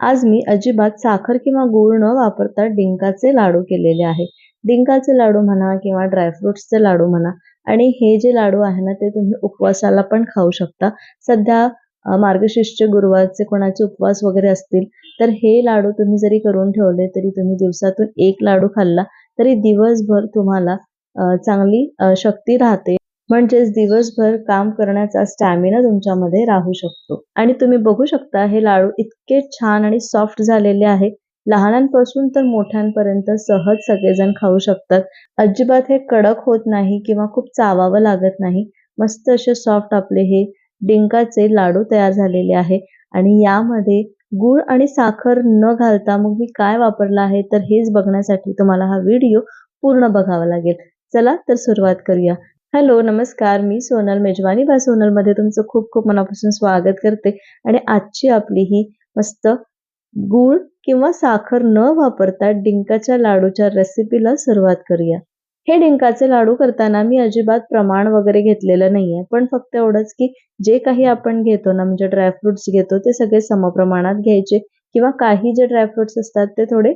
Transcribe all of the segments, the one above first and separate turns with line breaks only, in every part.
आज मी अजिबात साखर किंवा गूळ न वापरता डिंकाचे लाडू केलेले आहे. डिंकाचे लाडू म्हणा किंवा ड्रायफ्रुट्सचे लाडू म्हणा आणि हे जे लाडू आहे ना ते तुम्ही उपवासाला पण खाऊ शकता. सध्या अ, मार्गशीर्षचे गुरुवारचे कोणाचे उपवास वगैरे असतील तर हे लाडू तुम्ही जरी करून ठेवले तरी तुम्ही दिवसातून एक लाडू खाल्ला तरी दिवसभर तुम्हाला चांगली शक्ती राहते. म्हणजेच दिवसभर काम करण्याचा स्टॅमिना तुमच्यामध्ये राहू शकतो. आणि तुम्ही बघू शकता हे लाडू इतके छान आणि सॉफ्ट झालेले आहे. लहानांपासून तर मोठ्यांपर्यंत सहज सगळेजण खाऊ शकतात. अजिबात हे कडक होत नाही किंवा खूप चावावं लागत नाही. मस्त असे सॉफ्ट आपले हे डिंकाचे लाडू तयार झालेले आहे. आणि यामध्ये गूळ आणि साखर न घालता मग मी काय वापरलं आहे तर हेच बघण्यासाठी तुम्हाला हा व्हिडिओ पूर्ण बघावा लागेल. चला तर सुरुवात करूया. हॅलो नमस्कार. मी सोनल मेजवानी. बा सोनलमध्ये तुमचं खूप खूप मनापासून स्वागत करते. आणि आजची आपली ही मस्त गूळ किंवा साखर न वापरता डिंकाच्या लाडूच्या रेसिपीला सुरुवात करूया. हे डिंकाचे लाडू करताना मी अजिबात प्रमाण वगैरे घेतलेलं नाहीये. पण फक्त एवढंच की जे काही आपण घेतो ना म्हणजे ड्रायफ्रुट्स घेतो ते सगळे समप्रमाणात घ्यायचे किंवा काही जे ड्रायफ्रुट्स असतात ते थोडे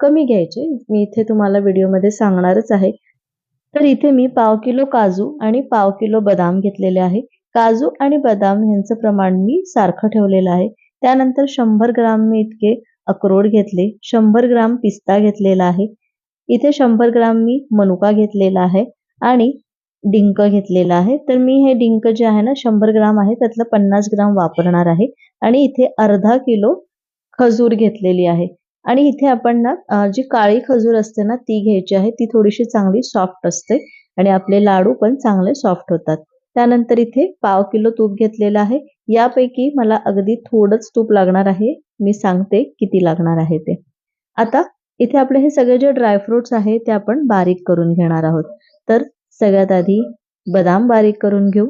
कमी घ्यायचे. मी इथे तुम्हाला व्हिडिओमध्ये सांगणारच आहे. तर इथे मी पाव किलो काजू आणि पाव किलो बदाम घेतलेले आहे. काजू आणि बदाम यांचं प्रमाण मी सारखं ठेवलेलं आहे. त्यानंतर शंभर ग्राम मी इतके अक्रोड घेतले शंभर ग्राम पिस्ता घेतलेला आहे. इथे शंभर ग्राम मी मनुका घेतलेला आहे आणि डिंक घेतलेला आहे. तर मी हे डिंक जे आहे ना शंभर ग्राम आहे त्यातलं पन्नास ग्राम वापरणार आहे. आणि इथे अर्धा किलो खजूर घेतलेली आहे. आणि इथे आपण ना जी काळी खजूर असते ना ती घ्यायची आहे. ती थोडीशी चांगली सॉफ्ट असते आणि आपले लाडू पण चांगले सॉफ्ट होतात. त्यानंतर इथे पाव किलो तूप घेतलेलं आहे. यापैकी मला अगदी थोडंच तूप लागणार आहे. मी सांगते किती लागणार आहे ते. आता इथे आपले हे सगळे जे ड्रायफ्रुट्स आहे ते आपण बारीक करून घेणार आहोत. तर सगळ्यात आधी बदाम बारीक करून घेऊ.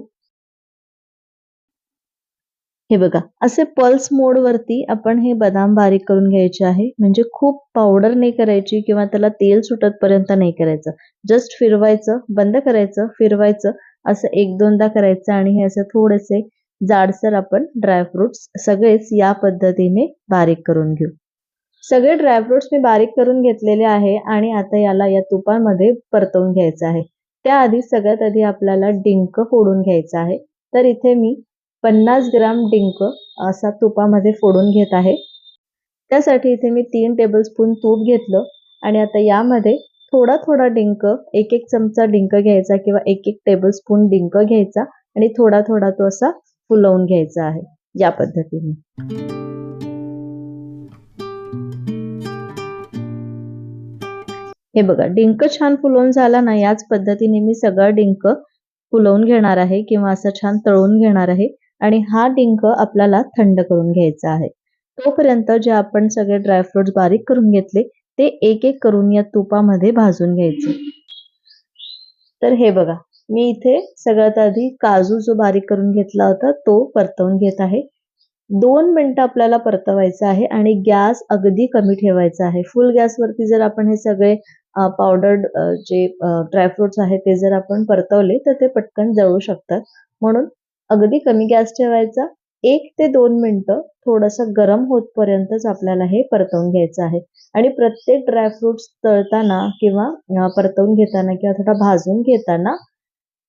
हे बघा असे पल्स मोडवरती आपण हे बदाम बारीक करून घ्यायचे आहे. म्हणजे खूप पावडर नाही करायची किंवा त्याला तेल सुटतपर्यंत नाही करायचं. जस्ट फिरवायचं बंद करायचं फिरवायचं असं एक दोनदा करायचं आणि हे असं थोडेसे जाडसर आपण ड्रायफ्रुट्स सगळेच या पद्धतीने बारीक करून घेऊ. सगळे ड्रायफ्रुट्स मी बारीक करून घेतलेले आहे आणि आता याला या तुपामध्ये परतवून घ्यायचं आहे. त्याआधी सगळ्यात आधी आपल्याला डिंक फोडून घ्यायचं आहे. तर इथे मी पन्नास ग्राम डिंक असा तुपामध्ये फोडून घेत आहे. त्यासाठी इथे मी तीन टेबलस्पून तूप घेतलं आणि आता यामध्ये थोडा थोडा डिंक एक एक चमचा डिंक घ्यायचा किंवा एक एक टेबलस्पून डिंक घ्यायचा आणि थोडा थोडा तो असा फुलवून घ्यायचा आहे या पद्धतीने. हे बघा डिंक छान फुलवून झाला ना याच पद्धतीने मी सगळा डिंक फुलवून घेणार आहे किंवा असं छान तळून घेणार आहे. आणि हा डिंक आपल्याला थंड करून घ्यायचा आहे. तोपर्यंत जे आपण सगळे ड्रायफ्रुट्स बारीक करून घेतले ते एक एक करून या तुपामध्ये भाजून घ्यायचे. तर हे बघा मी इथे सगळ्यात आधी काजू जो बारीक करून घेतला होता तो परतवून घेत आहे. दोन मिनटं आपल्याला परतवायचं आहे आणि गॅस अगदी कमी ठेवायचा आहे. फुल गॅसवरती जर आपण हे सगळे पावडर्ड जे ड्रायफ्रुट्स आहेत ते जर आपण परतवले तर ते पटकन जळू शकतात. म्हणून अगदी कमी गॅस ठेवायचा. एक ते दोन मिनटं थोडंसं गरम होतपर्यंतच आपल्याला हे परतवून घ्यायचं आहे. आणि प्रत्येक ड्रायफ्रुट्स तळताना किंवा परतवून घेताना किंवा थोडा भाजून घेताना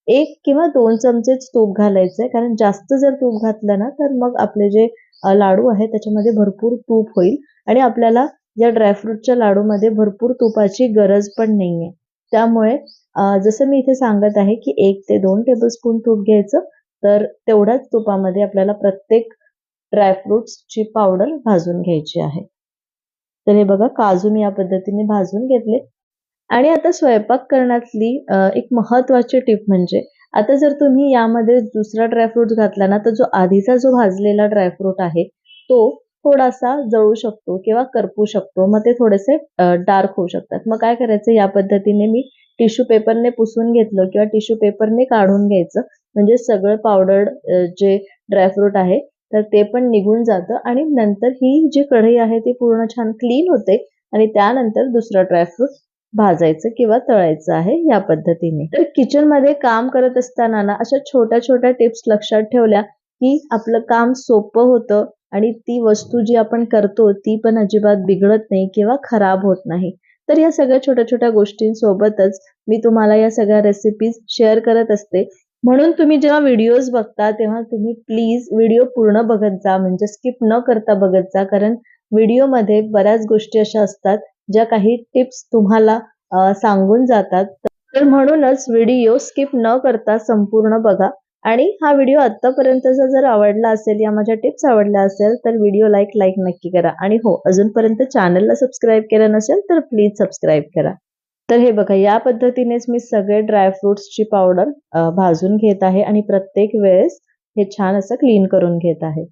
एक किंवा दोन चमचेच तूप घालायचंय. कारण जास्त जर तूप घातलं ना तर मग आपले जे लाडू आहे त्याच्यामध्ये भरपूर तूप होईल. आणि आपल्याला या ड्रायफ्रुटच्या लाडूमध्ये भरपूर तुपाची गरज पण नाहीये. त्यामुळे जसं मी इथे सांगत आहे की एक ते दोन टेबलस्पून तूप घ्यायचं. तर तेवढ्याच तुपामध्ये आपल्याला प्रत्येक ड्रायफ्रुट्सची पावडर भाजून घ्यायची आहे. तर हे बघा काजू मी या पद्धतीने भाजून घेतले. आणि आता स्वयंपाक करण्यातली एक महत्वाची टिप म्हणजे आता जर तुम्ही यामध्ये दुसरा ड्रायफ्रूट घातला ना तर जो आधीचा जो भाजलेला ड्रायफ्रूट आहे तो थोडासा जळू शकतो किंवा करपू शकतो. मग ते थोडेसे डार्क होऊ शकतात. मग काय करायचं? या पद्धतीने मी टिश्यू पेपरने पुसून घेतलं किंवा टिश्यू पेपरने काढून घ्यायचं. म्हणजे सगळं पावडर्ड जे ड्रायफ्रूट आहे तर ते पण निघून जातं आणि नंतर ही जी कढई आहे ती पूर्ण छान क्लीन होते आणि त्यानंतर दुसरा ड्रायफ्रूट भाजायचं किंवा तळायचं आहे या पद्धतीने. तर किचनमध्ये काम करत असताना ना अशा छोट्या छोट्या टिप्स लक्षात ठेवल्या की आपलं काम सोपं होतं आणि ती वस्तू जी आपण करतो ती पण अजिबात बिघडत नाही किंवा खराब होत नाही. तर या सगळ्या छोट्या छोट्या गोष्टींसोबतच मी तुम्हाला या सगळ्या रेसिपीज शेअर करत असते. म्हणून तुम्ही जेव्हा व्हिडिओज बघता तेव्हा तुम्ही प्लीज व्हिडिओ पूर्ण बघत जा म्हणजे स्किप न करता बघत जा. कारण व्हिडिओमध्ये बऱ्याच गोष्टी अशा असतात ज्या काही टिप्स तुम्हाला सांगून जातात. तर म्हणूनच व्हिडिओ स्किप न करता संपूर्ण बघा. आणि हा व्हिडिओ आतापर्यंतचा जर आवडला असेल या माझ्या टिप्स आवडल्या असेल तर व्हिडिओ लाईक लाईक नक्की करा. आणि हो अजूनपर्यंत चॅनलला सबस्क्राईब केलं नसेल तर प्लीज सबस्क्राईब करा. तर हे बघा या पद्धतीनेच मी सगळे ड्रायफ्रुट्सची पावडर भाजून घेत आहे आणि प्रत्येक वेळेस हे छान असं क्लीन करून घेत आहे.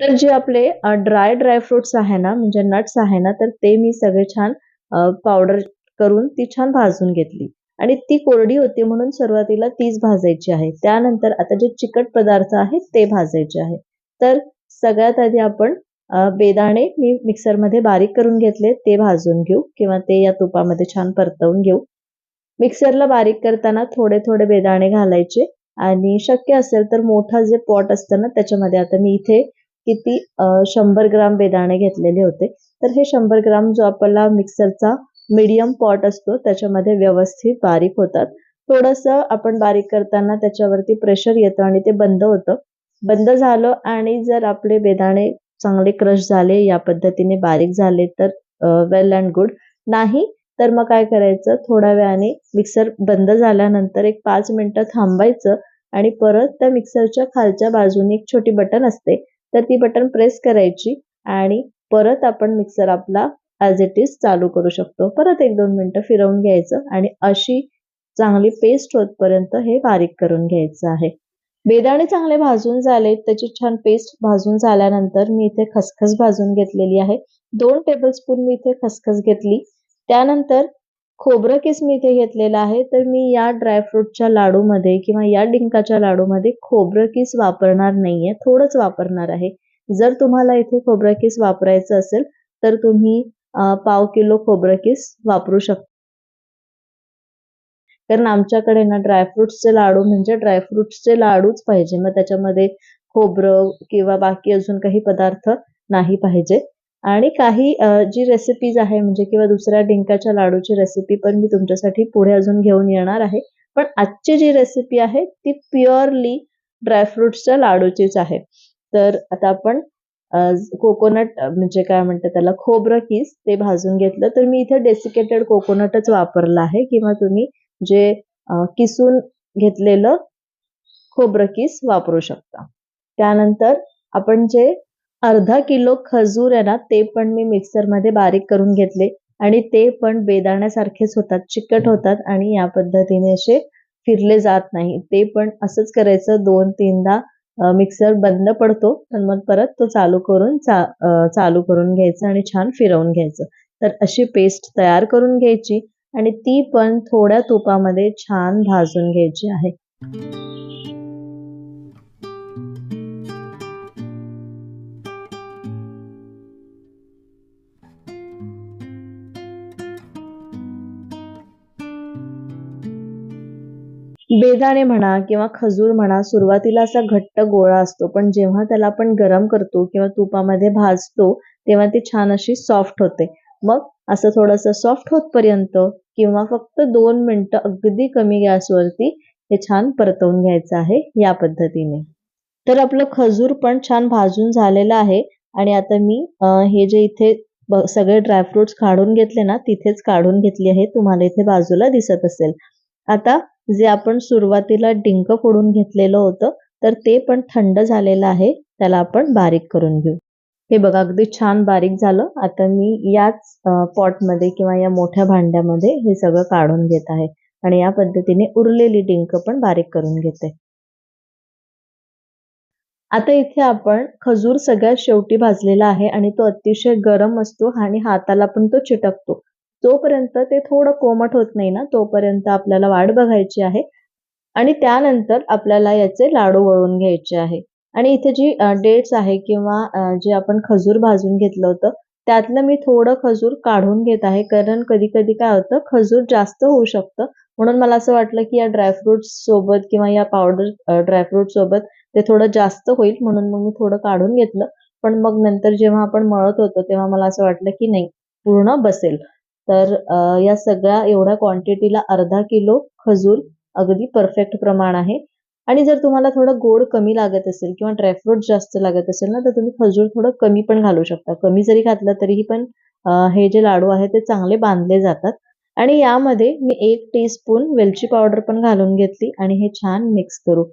तर जे आपले ड्राय ड्रायफ्रुट्स आहे ना म्हणजे नट्स आहे ना तर ते मी सगळे छान पावडर करून ती छान भाजून घेतली. आणि ती कोरडी होती म्हणून सुरुवातीला तीच भाजायची आहे. त्यानंतर आता जे चिकट पदार्थ आहेत ते भाजायचे आहे. तर सगळ्यात आधी आपण बेदाणे मी मिक्सरमध्ये बारीक करून घेतले ते भाजून घेऊ किंवा ते या तुपामध्ये छान परतवून घेऊ. मिक्सरला बारीक करताना थोडे थोडे बेदाणे घालायचे आणि शक्य असेल तर मोठा जे पॉट असतं ना त्याच्यामध्ये आता मी इथे किती शंभर ग्राम बेदाणे घेतलेले होते. तर हे शंभर ग्राम जो आपला मिक्सरचा मीडियम पॉट असतो त्याच्यामध्ये व्यवस्थित बारीक होतात. थोडंसं आपण बारीक करताना त्याच्यावरती प्रेशर येतं आणि ते बंद होतं. बंद झालं आणि जर आपले बेदाणे चांगले क्रश झाले या पद्धतीने बारीक झाले तर वेल अँड गुड नाही तर मग काय करायचं? थोड्या वेळाने मिक्सर बंद झाल्यानंतर एक पाच मिनिटं थांबायचं आणि परत त्या मिक्सरच्या खालच्या बाजूने एक छोटी बटन असते. तर ती बटन प्रेस करायची आणि परत आपण मिक्सर आपला ॲज इट इज चालू करू शकतो. परत एक दोन मिनटं फिरवून घ्यायचं आणि अशी चांगली पेस्ट होतपर्यंत हे बारीक करून घ्यायचं आहे. बेदाणे चांगले भाजून झाले त्याची छान पेस्ट भाजून झाल्यानंतर मी इथे खसखस भाजून घेतलेली आहे. दोन टेबलस्पून मी इथे खसखस घेतली. त्यानंतर खोबरं किस मी इथे घेतलेलं आहे तर मी या ड्रायफ्रूटच्या लाडूमध्ये किंवा या डिंकाच्या लाडूमध्ये खोबरं किस वापरणार नाहीये थोडंच वापरणार आहे. जर तुम्हाला इथे खोबरं किस वापरायचं असेल तर तुम्ही पाव किलो खोबरं किस वापरू शकता कारण आमच्याकडे ना ड्रायफ्रुट्सचे लाडू म्हणजे ड्रायफ्रुट्सचे लाडूच पाहिजे. मग त्याच्यामध्ये खोबरं किंवा बाकी अजून काही पदार्थ नाही पाहिजे. आणि काही जी रेसिपीज आहे म्हणजे किंवा दुसऱ्या डिंकाच्या लाडूची रेसिपी पण मी तुमच्यासाठी पुढे अजून घेऊन येणार आहे. पण आजची जी रेसिपी आहे ती प्युअरली ड्रायफ्रुट्सच्या लाडूचीच आहे. तर आता आपण कोकोनट म्हणजे काय म्हणतात त्याला खोबरं किस ते भाजून घेतलं. तर मी इथे डेसिकेटेड कोकोनटच वापरलं आहे. किंवा तुम्ही जे किसून घेतलेलं खोबरं किस वापरू शकता. त्यानंतर आपण जे अर्धा किलो खजूर आहे ना ते पण मी मिक्सरमध्ये बारीक करून घेतले. आणि ते पण बेदाण्यासारखेच होतात चिकट होतात आणि या पद्धतीने असे फिरले जात नाही. ते पण असंच करायचं दोन तीनदा मिक्सर बंद पडतो पण मग परत तो चालू करून चा चालू करून घ्यायचं आणि छान फिरवून घ्यायचं. तर अशी पेस्ट तयार करून घ्यायची आणि ती पण थोड्या तुपामध्ये छान भाजून घ्यायची आहे. बेदाणे म्हणा किंवा खजूर म्हणा सुरुवातीला असा घट्ट गोळा असतो पण जेव्हा त्याला आपण गरम करतो किंवा तुपामध्ये भाजतो तेव्हा ती छान अशी सॉफ्ट होते. मग असं थोडंसं सॉफ्ट होतपर्यंत किंवा फक्त दोन मिनटं अगदी कमी गॅसवरती हे छान परतवून घ्यायचं आहे या पद्धतीने. तर आपलं खजूर पण छान भाजून झालेलं आहे आणि आता मी हे जे इथे सगळे ड्रायफ्रुट्स काढून घेतले ना तिथेच काढून घेतली आहे. तुम्हाला इथे बाजूला दिसत असेल. आता जे आपण सुरुवातीला डिंक फोडून घेतलेलं होतं तर ते पण थंड झालेलं आहे त्याला आपण बारीक करून घेऊ. हे बघा अगदी छान बारीक झालं. आता मी याच पॉटमध्ये किंवा या मोठ्या भांड्यामध्ये हे सगळं काढून घेत आहे. आणि या पद्धतीने उरलेली डिंक पण बारीक करून घेते. आता इथे आपण खजूर सगळ्यात शेवटी भाजलेला आहे आणि तो अतिशय गरम असतो आणि हाताला पण तो चिटकतो. जोपर्यंत ते थोडं कोमट होत नाही ना तोपर्यंत आपल्याला वाट बघायची आहे. आणि त्यानंतर आपल्याला याचे लाडू वळून घ्यायचे आहे. आणि इथे जी डेट्स आहे किंवा जे आपण खजूर भाजून घेतलं होतं त्यातलं मी थोडं खजूर काढून घेत आहे. कारण कधी कधी काय होतं खजूर जास्त होऊ शकतं. म्हणून मला असं वाटलं की या ड्रायफ्रुट्स सोबत किंवा या पावडर ड्रायफ्रूट सोबत ते थोडं जास्त होईल. म्हणून मग मी थोडं काढून घेतलं. पण मग नंतर जेव्हा आपण मळत होतो तेव्हा मला असं वाटलं की नाही पूर्ण बसेल. तर या सगळ्या एवढ्या क्वांटिटीला अर्धा किलो खजूर अगदी परफेक्ट प्रमाण आहे. आणि जर तुम्हाला थोडं गोड कमी लागत असेल किंवा ड्रायफ्रूट जास्त लागत असेल ना तर तुम्ही खजूर थोडं कमी पण घालू शकता. कमी जरी घातलं तरीही पण हे जे लाडू आहेत ते चांगले बांधले जातात. आणि यामध्ये मी एक टीस्पून वेलची पावडर पण घालून घेतली आणि हे छान मिक्स करू.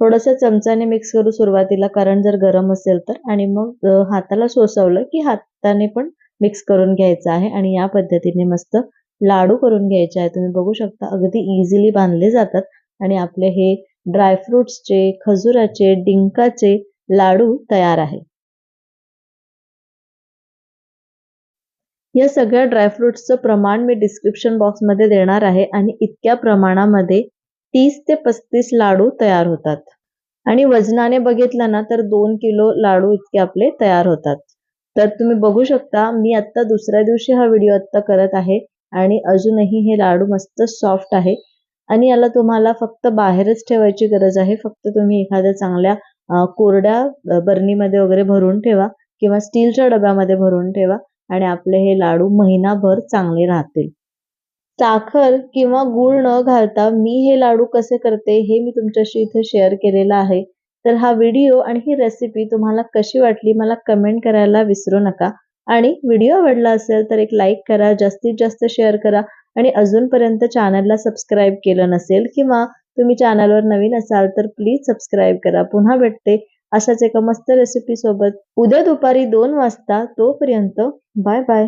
थोडंसं चमचाने मिक्स करू सुरुवातीला कारण जर गरम असेल तर. आणि मग हाताला सोसवलं की हाताने पण मिक्स करून घ्यायचा आहे आणि या पद्धतीने मस्त लाडू करून घ्यायचे आहे. तुम्ही बघू शकता अगदी इझिली बांधले जातात आणि आपले हे ड्रायफ्रुट्सचे खजुराचे डिंकाचे लाडू तयार आहे. या सगळ्या ड्रायफ्रुट्सचं प्रमाण मी डिस्क्रिप्शन बॉक्समध्ये देणार आहे आणि इतक्या प्रमाणामध्ये तीस ते पस्तीस लाडू तयार होतात. आणि वजनाने बघितलं ना तर दोन किलो लाडू इतके आपले तयार होतात. तर तुम्ही बघू शकता मी आत्ता दुसऱ्या दिवशी हा व्हिडिओ आत्ता करत आहे आणि अजूनही हे लाडू मस्त सॉफ्ट आहे. आणि याला तुम्हाला फक्त बाहेरच ठेवायची गरज आहे. फक्त तुम्ही एखाद्या चांगल्या कोरड्या बर्नीमध्ये वगैरे भरून ठेवा किंवा स्टीलच्या डब्यामध्ये भरून ठेवा आणि आपले हे लाडू महिनाभर चांगले राहतील. साखर किंवा गूळ न घालता मी हे लाडू कसे करते हे मी तुमच्याशी इथे शेअर केलेलं आहे. तर हा व्हिडिओ आणि ही रेसिपी तुम्हाला कशी वाटली मला कमेंट करायला विसरू नका. आणि व्हिडिओ आवडला असेल तर एक लाईक करा जास्तीत जास्त शेअर करा आणि अजूनपर्यंत चॅनलला सबस्क्राईब केलं नसेल किंवा तुम्ही चॅनलवर नवीन असाल तर प्लीज सबस्क्राईब करा. पुन्हा भेटते अशाच एका मस्त रेसिपी सोबत. उद्या दुपारी दोन वाजता तोपर्यंत बाय बाय